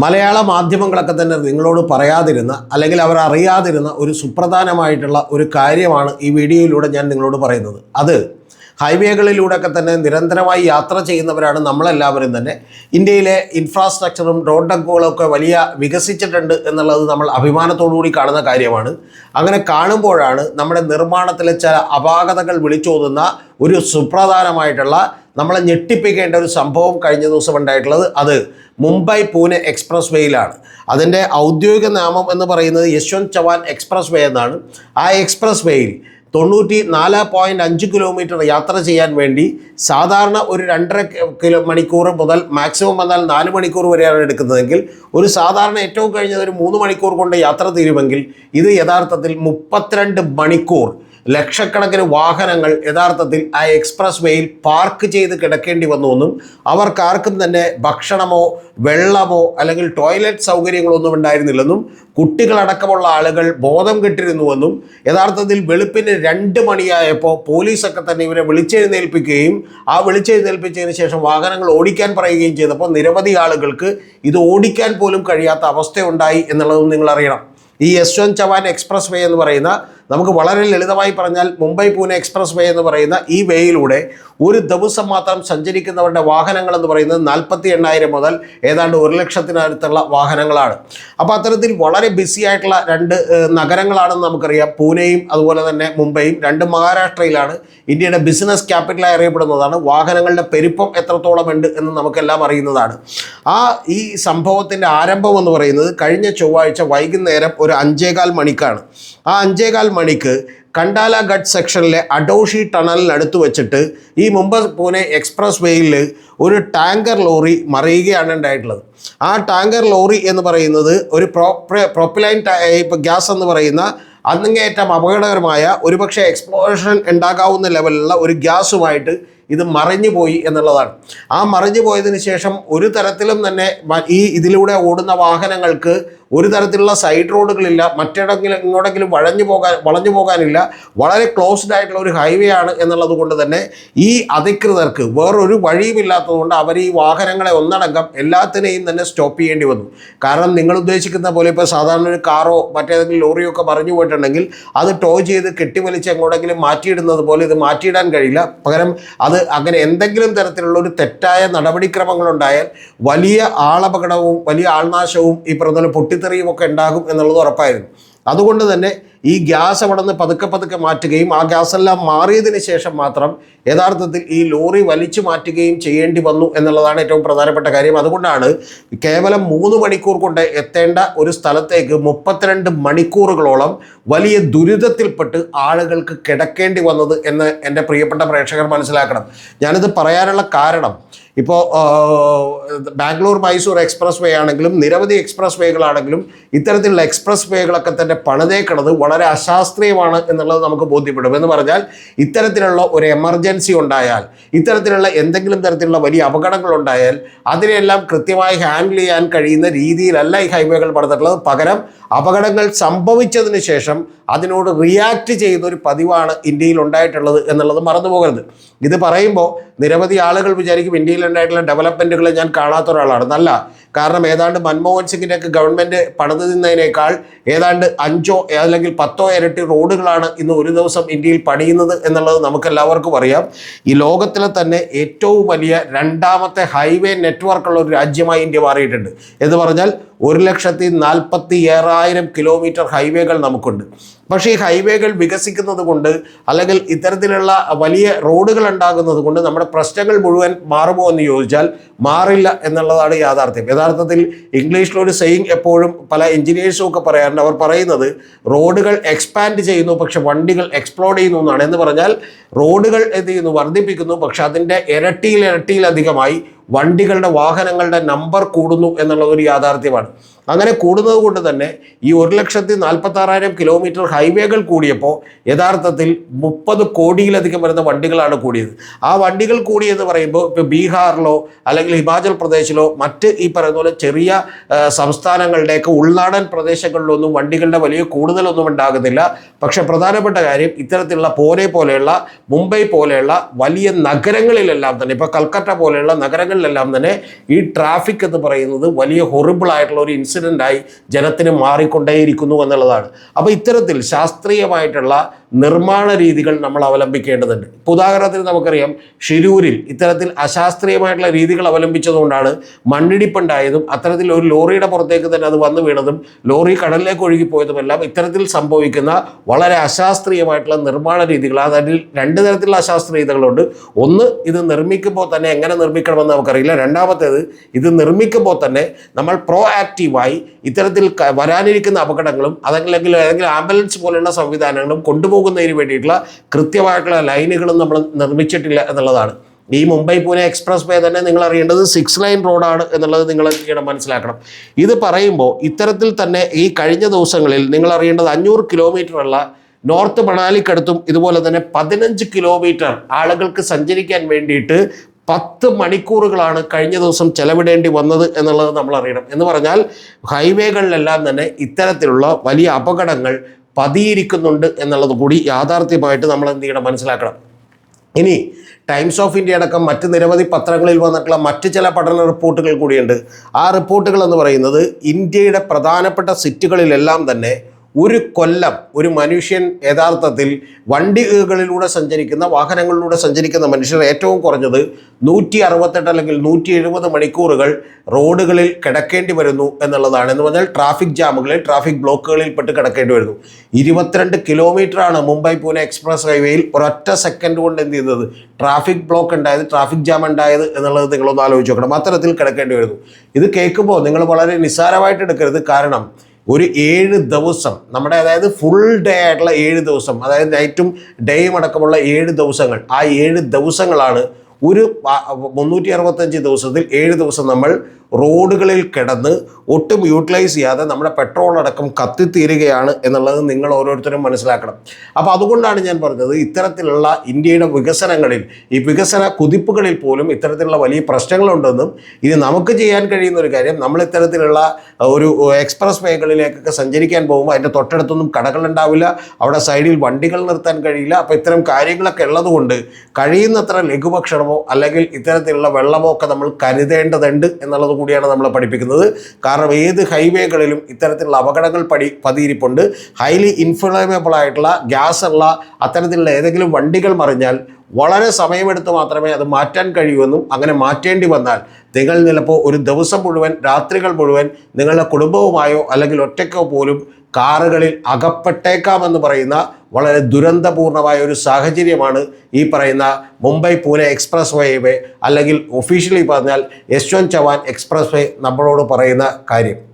മലയാള മാധ്യമങ്ങളൊക്കെ തന്നെ നിങ്ങളോട് പറയാതിരുന്ന അല്ലെങ്കിൽ അവർ അറിയാതിരുന്ന ഒരു സുപ്രധാനമായിട്ടുള്ള ഒരു കാര്യമാണ് ഈ വീഡിയോയിലൂടെ ഞാൻ നിങ്ങളോട് പറയുന്നത്. അത് ഹൈവേകളിലൂടെയൊക്കെ തന്നെ നിരന്തരമായി യാത്ര ചെയ്യുന്നവരാണ് നമ്മളെല്ലാവരും തന്നെ. ഇന്ത്യയിലെ ഇൻഫ്രാസ്ട്രക്ചറും റോഡ് ഡക്കുകളും ഒക്കെ വലിയ വികസിച്ചിട്ടുണ്ട് എന്നുള്ളത് നമ്മൾ അഭിമാനത്തോടു കൂടി കാണുന്ന കാര്യമാണ്. അങ്ങനെ കാണുമ്പോഴാണ് നമ്മുടെ നിർമ്മാണത്തിലെ ചില അപാകതകൾ വിളിച്ചോതുന്ന ഒരു സുപ്രധാനമായിട്ടുള്ള നമ്മളെ ഞെട്ടിപ്പിക്കേണ്ട ഒരു സംഭവം കഴിഞ്ഞ ദിവസം ഉണ്ടായിട്ടുള്ളത്. അത് മുംബൈ പൂനെ എക്സ്പ്രസ് വേയിലാണ് അതിന്റെ ഔദ്യോഗിക നാമം എന്ന് പറയുന്നത് യശ്വന്ത് ചവാൻ എക്സ്പ്രസ് വേ എന്നാണ്. ആ എക്സ്പ്രസ് വേയിൽ തൊണ്ണൂറ്റി നാല് പോയിന്റ് അഞ്ച് കിലോമീറ്റർ യാത്ര ചെയ്യാൻ വേണ്ടി സാധാരണ ഒരു രണ്ടര കിലോ മണിക്കൂർ മുതൽ മാക്സിമം വന്നാൽ നാല് മണിക്കൂർ വരെയാണ് എടുക്കുന്നതെങ്കിൽ ഒരു സാധാരണ ഏറ്റവും കഴിഞ്ഞത് ഒരു മൂന്ന് മണിക്കൂർ കൊണ്ട് യാത്ര തീരുമെങ്കിൽ ഇത് യഥാർത്ഥത്തിൽ മുപ്പത്തിരണ്ട് മണിക്കൂർ ലക്ഷക്കണക്കിന് വാഹനങ്ങൾ യഥാർത്ഥത്തിൽ ആ എക്സ്പ്രസ് വേയിൽ പാർക്ക് ചെയ്ത് കിടക്കേണ്ടി വന്നുവെന്നും അവർക്കാർക്കും തന്നെ ഭക്ഷണമോ വെള്ളമോ അല്ലെങ്കിൽ ടോയ്ലറ്റ് സൗകര്യങ്ങളൊന്നും ഉണ്ടായിരുന്നില്ലെന്നും കുട്ടികളടക്കമുള്ള ആളുകൾ ബോധം കെട്ടിരുന്നുവെന്നും യഥാർത്ഥത്തിൽ വെളുപ്പിന് രണ്ട് മണിയായപ്പോൾ പോലീസൊക്കെ തന്നെ ഇവരെ വിളിച്ചെഴുന്നേൽപ്പിക്കുകയും ആ വിളിച്ചെഴുന്നേൽപ്പിച്ചതിന് ശേഷം വാഹനങ്ങൾ ഓടിക്കാൻ പറയുകയും ചെയ്തപ്പോൾ നിരവധി ആളുകൾക്ക് ഇത് ഓടിക്കാൻ പോലും കഴിയാത്ത അവസ്ഥയുണ്ടായി എന്നുള്ളതും നിങ്ങൾ അറിയണം ഈ യശ്വന്ത് ചവാൻ എക്സ്പ്രസ് വേ എന്ന് പറയുന്ന നമുക്ക് വളരെ ലളിതമായി പറഞ്ഞാൽ മുംബൈ പൂനെ എക്സ്പ്രസ് വേ എന്ന് പറയുന്ന ഈ വേയിലൂടെ ഒരു ദിവസം മാത്രം സഞ്ചരിക്കുന്നവരുടെ വാഹനങ്ങൾ എന്ന് പറയുന്നത് നാൽപ്പത്തി എണ്ണായിരം മുതൽ ഏതാണ്ട് ഒരു ലക്ഷത്തിനടുത്തുള്ള വാഹനങ്ങളാണ്. അപ്പോൾ അത്തരത്തിൽ വളരെ ബിസി ആയിട്ടുള്ള രണ്ട് നഗരങ്ങളാണെന്ന് നമുക്കറിയാം. പൂനെയും അതുപോലെ തന്നെ മുംബൈയും രണ്ട് മഹാരാഷ്ട്രയിലാണ് ഇന്ത്യയുടെ ബിസിനസ് ക്യാപിറ്റലായി അറിയപ്പെടുന്നതാണ്. വാഹനങ്ങളുടെ പെരുപ്പം എത്രത്തോളം ഉണ്ട് എന്ന് നമുക്കെല്ലാം അറിയുന്നതാണ്. ആ ഈ സംഭവത്തിന്റെ ആരംഭം എന്ന് പറയുന്നത് കഴിഞ്ഞ ചൊവ്വാഴ്ച വൈകുന്നേരം ഒരു അഞ്ചേകാൽ മണിക്കാണ്. ആ അഞ്ചേകാൽ മണിക്ക് കണ്ടാല ഘട്ട് സെക്ഷനിലെ അഡോഷി ടണലിനടുത്ത് വെച്ചിട്ട് ഈ മുംബൈ പൂനെ എക്സ്പ്രസ് വേയിൽ ഒരു ടാങ്കർ ലോറി മറിയുകയാണ് ഉണ്ടായിട്ടുള്ളത്. ആ ടാങ്കർ ലോറി എന്ന് പറയുന്നത് ഒരു പ്രോ പ്രൊപ്പിലൈൻ ഗ്യാസ് എന്ന് പറയുന്ന അങ്ങേയറ്റം അപകടകരമായ ഒരുപക്ഷെ എക്സ്പ്ലോഷൻ ഉണ്ടാകാവുന്ന ലെവലിലുള്ള ഒരു ഗ്യാസുമായിട്ട് ഇത് മറിഞ്ഞു പോയി എന്നുള്ളതാണ്. ആ മറിഞ്ഞു പോയതിന് ശേഷം ഒരു തരത്തിലും തന്നെ ഈ ഇതിലൂടെ ഓടുന്ന വാഹനങ്ങൾക്ക് ഒരു തരത്തിലുള്ള സൈഡ് റോഡുകളില്ല മറ്റെടെങ്കിലും ഇങ്ങോട്ടെങ്കിലും വഴഞ്ഞു പോകാൻ വളഞ്ഞു പോകാനില്ല. വളരെ ക്ലോസ്ഡ് ആയിട്ടുള്ള ഒരു ഹൈവേ ആണ് എന്നുള്ളത് കൊണ്ട് തന്നെ ഈ അധികൃതർക്ക് വേറൊരു വഴിയുമില്ലാത്തതുകൊണ്ട് അവർ ഈ വാഹനങ്ങളെ ഒന്നടങ്കം എല്ലാത്തിനെയും തന്നെ സ്റ്റോപ്പ് ചെയ്യേണ്ടി വന്നു. കാരണം നിങ്ങൾ ഉദ്ദേശിക്കുന്ന പോലെ ഇപ്പോൾ സാധാരണ ഒരു കാറോ മറ്റേതെങ്കിലും ലോറിയോ ഒക്കെ മറിഞ്ഞു പോയിട്ടുണ്ടെങ്കിൽ അത് ടോ ചെയ്ത് കെട്ടിവലിച്ച് എങ്ങോട്ടെങ്കിലും മാറ്റിയിടുന്നത് പോലെ ഇത് മാറ്റിയിടാൻ കഴിയില്ല. പകരം അത് അങ്ങനെ എന്തെങ്കിലും തരത്തിലുള്ള ഒരു തെറ്റായ നടപടിക്രമങ്ങളുണ്ടായാൽ വലിയ ആളപകടവും വലിയ ആൾനാശവും ഈ പറഞ്ഞ പൊട്ടിത്തെറിയും ഒക്കെ ഉണ്ടാകും എന്നുള്ളത് ഉറപ്പായിരുന്നു. അതുകൊണ്ട് തന്നെ ഈ ഗ്യാസ് അവിടെ നിന്ന് പതുക്കെ പതുക്കെ മാറ്റുകയും ആ ഗ്യാസെല്ലാം മാറിയതിന് ശേഷം മാത്രം യഥാർത്ഥത്തിൽ ഈ ലോറി വലിച്ചു മാറ്റുകയും ചെയ്യേണ്ടി വന്നു എന്നുള്ളതാണ് ഏറ്റവും പ്രധാനപ്പെട്ട കാര്യം. അതുകൊണ്ടാണ് കേവലം മൂന്ന് മണിക്കൂർ കൊണ്ട് എത്തേണ്ട ഒരു സ്ഥലത്തേക്ക് മുപ്പത്തിരണ്ട് മണിക്കൂറുകളോളം വലിയ ദുരിതത്തിൽപ്പെട്ട് ആളുകൾക്ക് കിടക്കേണ്ടി വന്നത് എന്ന് എന്റെ പ്രിയപ്പെട്ട പ്രേക്ഷകർ മനസ്സിലാക്കണം. ഞാനിത് പറയാനുള്ള കാരണം ഇപ്പോൾ ബാംഗ്ലൂർ മൈസൂർ എക്സ്പ്രസ് വേ ആണെങ്കിലും നിരവധി എക്സ്പ്രസ് വേകളാണെങ്കിലും ഇത്തരത്തിലുള്ള എക്സ്പ്രസ് വേകളൊക്കെ തന്നെ പണിതേക്കണത് വളരെ അശാസ്ത്രീയമാണ് എന്നുള്ളത് നമുക്ക് ബോധ്യപ്പെടും. എന്ന് പറഞ്ഞാൽ ഇത്തരത്തിലുള്ള ഒരു എമർജൻസി ഉണ്ടായാൽ ഇത്തരത്തിലുള്ള എന്തെങ്കിലും തരത്തിലുള്ള വലിയ അപകടങ്ങൾ ഉണ്ടായാൽ അതിനെല്ലാം കൃത്യമായി ഹാൻഡിൽ ചെയ്യാൻ കഴിയുന്ന രീതിയിലല്ല ഈ ഹൈവേകൾ പണിതിട്ടുള്ളത്. പകരം അപകടങ്ങൾ സംഭവിച്ചതിന് ശേഷം അതിനോട് റിയാക്ട് ചെയ്യുന്ന ഒരു പതിവാണ് ഇന്ത്യയിൽ ഉണ്ടായിട്ടുള്ളത് എന്നുള്ളത് മറന്നു പോകരുത് ഇത് പറയുമ്പോൾ നിരവധി ആളുകൾ വിചാരിക്കും ഇന്ത്യയിൽ ഉണ്ടായിട്ടുള്ള ഡെവലപ്മെന്റുകൾ ഞാൻ കാണാത്ത ഒരാളാണ്. നല്ല കാരണം ഏതാണ്ട് മൻമോഹൻ സിംഗിന്റെ ഒക്കെ ഗവൺമെന്റ് പണിത് നിന്നതിനേക്കാൾ ഏതാണ്ട് അഞ്ചോ അല്ലെങ്കിൽ പത്തോ ഇരട്ടി റോഡുകളാണ് ഇന്ന് ഒരു ദിവസം ഇന്ത്യയിൽ പണിയുന്നത് എന്നുള്ളത് നമുക്കെല്ലാവർക്കും അറിയാം. ഈ ലോകത്തിലെ തന്നെ ഏറ്റവും വലിയ രണ്ടാമത്തെ ഹൈവേ നെറ്റ്വർക്കുള്ള ഒരു രാജ്യമായി ഇന്ത്യ മാറിയിട്ടുണ്ട്. എന്ന് പറഞ്ഞാൽ ഒരു ലക്ഷത്തി നാൽപ്പത്തി ഏഴായിരം കിലോമീറ്റർ ഹൈവേകൾ നമുക്കുണ്ട്. പക്ഷേ ഈ ഹൈവേകൾ വികസിക്കുന്നത് കൊണ്ട് അല്ലെങ്കിൽ ഇത്തരത്തിലുള്ള വലിയ റോഡുകൾ ഉണ്ടാകുന്നത് കൊണ്ട് നമ്മുടെ പ്രശ്നങ്ങൾ മുഴുവൻ മാറുമോ എന്ന് ചോദിച്ചാൽ മാറില്ല എന്നുള്ളതാണ് യാഥാർത്ഥ്യം. യഥാർത്ഥത്തിൽ ഇംഗ്ലീഷിലൊരു സെയിങ് എപ്പോഴും പല എഞ്ചിനീയേഴ്സും ഒക്കെ പറയാറുണ്ട്. അവർ പറയുന്നത് റോഡുകൾ എക്സ്പാൻഡ് ചെയ്യുന്നു പക്ഷെ വണ്ടികൾ എക്സ്പ്ലോഡ് ചെയ്യുന്നു എന്നാണ്. എന്ന് പറഞ്ഞാൽ റോഡുകൾ എന്ത് ചെയ്യുന്നു? വർദ്ധിപ്പിക്കുന്നു പക്ഷെ അതിന്റെ ഇരട്ടിയിൽ ഇരട്ടിയിലധികമായി വണ്ടികളുടെ വാഹനങ്ങളുടെ നമ്പർ കൂടുന്നു എന്നുള്ളത് ഒരു യാഥാർത്ഥ്യമാണ്. അങ്ങനെ കൂടുന്നത് കൊണ്ട് തന്നെ ഈ ഒരു ലക്ഷത്തി നാൽപ്പത്തി ആറായിരം കിലോമീറ്റർ ഹൈവേകൾ കൂടിയപ്പോൾ യഥാർത്ഥത്തിൽ മുപ്പത് കോടിയിലധികം വരുന്ന വണ്ടികളാണ് കൂടിയത്. ആ വണ്ടികൾ കൂടിയെന്ന് പറയുമ്പോൾ ഇപ്പോൾ ബീഹാറിലോ അല്ലെങ്കിൽ ഹിമാചൽ പ്രദേശിലോ മറ്റ് ഈ പറയുന്ന പോലെ ചെറിയ സംസ്ഥാനങ്ങളുടെയൊക്കെ ഉൾനാടൻ പ്രദേശങ്ങളിലൊന്നും വണ്ടികളുടെ വലിയ കൂടുതലൊന്നും ഉണ്ടാകുന്നില്ല. പക്ഷേ പ്രധാനപ്പെട്ട കാര്യം ഇത്തരത്തിലുള്ള പൂനെ പോലെയുള്ള മുംബൈ പോലെയുള്ള വലിയ നഗരങ്ങളിലെല്ലാം തന്നെ ഇപ്പോൾ കൽക്കട്ട പോലെയുള്ള നഗരങ്ങളിൽ ഹൈവേകളിലെല്ലാം തന്നെ ഈ ട്രാഫിക് എന്ന് പറയുന്നത് വലിയ ഹൊറിബിൾ ആയിട്ടുള്ള ഒരു ഇൻസിഡന്റായി ജനത്തിന് മാറിക്കൊണ്ടേയിരിക്കുന്നു എന്നുള്ളതാണ്. അപ്പോൾ ഇത്തരത്തിൽ ശാസ്ത്രീയമായിട്ടുള്ള നിർമ്മാണ രീതികൾ നമ്മൾ അവലംബിക്കേണ്ടതുണ്ട്. ഇപ്പോൾ ഉദാഹരണത്തിന് നമുക്കറിയാം ഷിരൂരിൽ ഇത്തരത്തിൽ അശാസ്ത്രീയമായിട്ടുള്ള രീതികൾ അവലംബിച്ചതുകൊണ്ടാണ് മണ്ണിടിപ്പുണ്ടായതും അത്തരത്തിൽ ഒരു ലോറിയുടെ പുറത്തേക്ക് തന്നെ അത് വന്നു വീണതും ലോറി കടലിലേക്ക് ഒഴുകിപ്പോയതുമെല്ലാം ഇത്തരത്തിൽ സംഭവിക്കുന്ന വളരെ അശാസ്ത്രീയമായിട്ടുള്ള നിർമ്മാണ രീതികൾ. അതിൽ രണ്ട് തരത്തിലുള്ള അശാസ്ത്രീയതകളുണ്ട്. ഒന്ന് ഇത് നിർമ്മിക്കുമ്പോൾ തന്നെ എങ്ങനെ നിർമ്മിക്കണമെന്ന് നമുക്കറിയില്ല. രണ്ടാമത്തേത് ഇത് നിർമ്മിക്കുമ്പോൾ തന്നെ നമ്മൾ പ്രോ ആക്റ്റീവായി ഇത്തരത്തിൽ വരാനിരിക്കുന്ന അപകടങ്ങളും അതല്ലെങ്കിൽ അല്ലെങ്കിൽ ആംബുലൻസ് പോലുള്ള സംവിധാനങ്ങളും കൊണ്ടുപോകുന്നതിന് വേണ്ടിയിട്ടുള്ള കൃത്യമായിട്ടുള്ള ലൈനുകളും നമ്മൾ നിർമ്മിച്ചിട്ടില്ല എന്നുള്ളതാണ്. ഈ മുംബൈ പൂനെ എക്സ്പ്രസ് വേ തന്നെ നിങ്ങൾ അറിയേണ്ടത് സിക്സ് ലൈൻ റോഡാണ് എന്നുള്ളത് നിങ്ങൾ ചെയ്യണം മനസ്സിലാക്കണം. ഇത് പറയുമ്പോൾ ഇത്തരത്തിൽ തന്നെ ഈ കഴിഞ്ഞ ദിവസങ്ങളിൽ നിങ്ങൾ അറിയേണ്ടത് അഞ്ഞൂറ് കിലോമീറ്ററുള്ള നോർത്ത് മണാലിക്കടുത്തും ഇതുപോലെ തന്നെ പതിനഞ്ച് കിലോമീറ്റർ ആളുകൾക്ക് സഞ്ചരിക്കാൻ വേണ്ടിയിട്ട് പത്ത് മണിക്കൂറുകളാണ് കഴിഞ്ഞ ദിവസം ചെലവിടേണ്ടി വന്നത് എന്നുള്ളത് നമ്മൾ അറിയണം എന്ന് പറഞ്ഞാൽ ഹൈവേകളിലെല്ലാം തന്നെ ഇത്തരത്തിലുള്ള വലിയ അപകടങ്ങൾ പതിയിരിക്കുന്നുണ്ട് എന്നുള്ളത് കൂടി യാഥാർത്ഥ്യമായിട്ട് നമ്മൾ എന്ത് ചെയ്യണം മനസ്സിലാക്കണം. ഇനി ടൈംസ് ഓഫ് ഇന്ത്യ അടക്കം മറ്റ് നിരവധി പത്രങ്ങളിൽ വന്നിട്ടുള്ള മറ്റ് ചില പഠന റിപ്പോർട്ടുകൾ കൂടിയുണ്ട്. ആ റിപ്പോർട്ടുകൾ എന്ന് പറയുന്നത് ഇന്ത്യയുടെ പ്രധാനപ്പെട്ട സിറ്റികളിലെല്ലാം തന്നെ ഒരു കൊല്ലം ഒരു മനുഷ്യൻ യഥാർത്ഥത്തിൽ വണ്ടികളിലൂടെ സഞ്ചരിക്കുന്ന വാഹനങ്ങളിലൂടെ സഞ്ചരിക്കുന്ന മനുഷ്യർ ഏറ്റവും കുറഞ്ഞത് നൂറ്റി അറുപത്തെട്ട് അല്ലെങ്കിൽ നൂറ്റി എഴുപത് മണിക്കൂറുകൾ റോഡുകളിൽ കിടക്കേണ്ടി വരുന്നു എന്നുള്ളതാണ്. എന്ന് പറഞ്ഞാൽ ട്രാഫിക് ജാമുകളിൽ ട്രാഫിക് ബ്ലോക്കുകളിൽ പെട്ട് കിടക്കേണ്ടി വരുന്നു. ഇരുപത്തിരണ്ട് കിലോമീറ്ററാണ് മുംബൈ പൂനെ എക്സ്പ്രസ് ഹൈവേയിൽ ഒരൊറ്റ സെക്കൻഡ് കൊണ്ട് എന്ത് ചെയ്തത്? ട്രാഫിക് ബ്ലോക്ക് ഉണ്ടായത് ട്രാഫിക് ജാം ഉണ്ടായത് എന്നുള്ളത് നിങ്ങളൊന്ന് ആലോചിച്ച് നോക്കണം. അത്തരത്തിൽ കിടക്കേണ്ടി വരുന്നു. ഇത് കേൾക്കുമ്പോൾ നിങ്ങൾ വളരെ നിസ്സാരമായിട്ട് എടുക്കരുത്. കാരണം ഒരു ഏഴ് ദിവസം നമ്മുടെ അതായത് ഫുൾ ഡേ ആയിട്ടുള്ള ഏഴ് ദിവസം അതായത് നൈറ്റും ഡേയും അടക്കമുള്ള ഏഴ് ദിവസങ്ങൾ ആ ഏഴ് ദിവസങ്ങളാണ് ഒരു മുന്നൂറ്റി അറുപത്തഞ്ച് ദിവസത്തിൽ ഏഴ് ദിവസം നമ്മൾ റോഡുകളിൽ കിടന്ന് ഒട്ടും യൂട്ടിലൈസ് ചെയ്യാതെ നമ്മുടെ പെട്രോൾ അടക്കം കത്തിത്തീരുകയാണ് എന്നുള്ളത് നിങ്ങൾ ഓരോരുത്തരും മനസ്സിലാക്കണം. അപ്പോൾ അതുകൊണ്ടാണ് ഞാൻ പറഞ്ഞത് ഇത്തരത്തിലുള്ള ഇന്ത്യയുടെ വികസനങ്ങളിൽ ഈ വികസന കുതിപ്പുകളിൽ പോലും ഇത്തരത്തിലുള്ള വലിയ പ്രശ്നങ്ങളുണ്ടെന്നും ഇനി നമുക്ക് ചെയ്യാൻ കഴിയുന്ന ഒരു കാര്യം നമ്മൾ ഇത്തരത്തിലുള്ള ഒരു എക്സ്പ്രസ് വേകളിലേക്കൊക്കെ സഞ്ചരിക്കാൻ പോകുമ്പോൾ അതിന്റെ തൊട്ടടുത്തൊന്നും കടകളുണ്ടാവില്ല അവിടെ സൈഡിൽ വണ്ടികൾ നിർത്താൻ കഴിയില്ല. അപ്പോൾ ഇത്തരം കാര്യങ്ങളൊക്കെ ഉള്ളതുകൊണ്ട് കഴിയുന്നത്ര ലഘുഭക്ഷണമോ അല്ലെങ്കിൽ ഇത്തരത്തിലുള്ള വെള്ളമോ ഒക്കെ നമ്മൾ കരുതേണ്ടതുണ്ട് എന്നുള്ളത് കൂടിയാണ് നമ്മൾ പഠിപ്പിക്കുന്നത്. കാരണം ഏത് ഹൈവേകളിലും ഇത്തരത്തിലുള്ള അപകടങ്ങൾ പടി പതിയിരിപ്പുണ്ട്. ഹൈലി ഇൻഫ്ലമേബിൾ ആയിട്ടുള്ള ഗ്യാസ് ഉള്ള അത്തരത്തിലുള്ള ഏതെങ്കിലും വണ്ടികൾ മറിഞ്ഞാൽ വളരെ സമയമെടുത്ത് മാത്രമേ അത് മാറ്റാൻ കഴിയൂവെന്നും അങ്ങനെ മാറ്റേണ്ടി വന്നാൽ നിങ്ങൾ ചിലപ്പോൾ ഒരു ദിവസം മുഴുവൻ രാത്രികൾ മുഴുവൻ നിങ്ങളുടെ കുടുംബവുമായോ അല്ലെങ്കിൽ ഒറ്റയ്ക്കോ പോലും കാറുകളിൽ അകപ്പെട്ടേക്കാമെന്ന് പറയുന്ന വളരെ ദുരന്തപൂർണമായ ഒരു സാഹചര്യമാണ് ഈ പറയുന്ന മുംബൈ പൂനെ എക്സ്പ്രസ് വേ അല്ലെങ്കിൽ ഒഫീഷ്യലി പറഞ്ഞാൽ യശ്വന്ത് ചവാൻ എക്സ്പ്രസ് വേ നമ്മളോട് പറയുന്ന കാര്യം.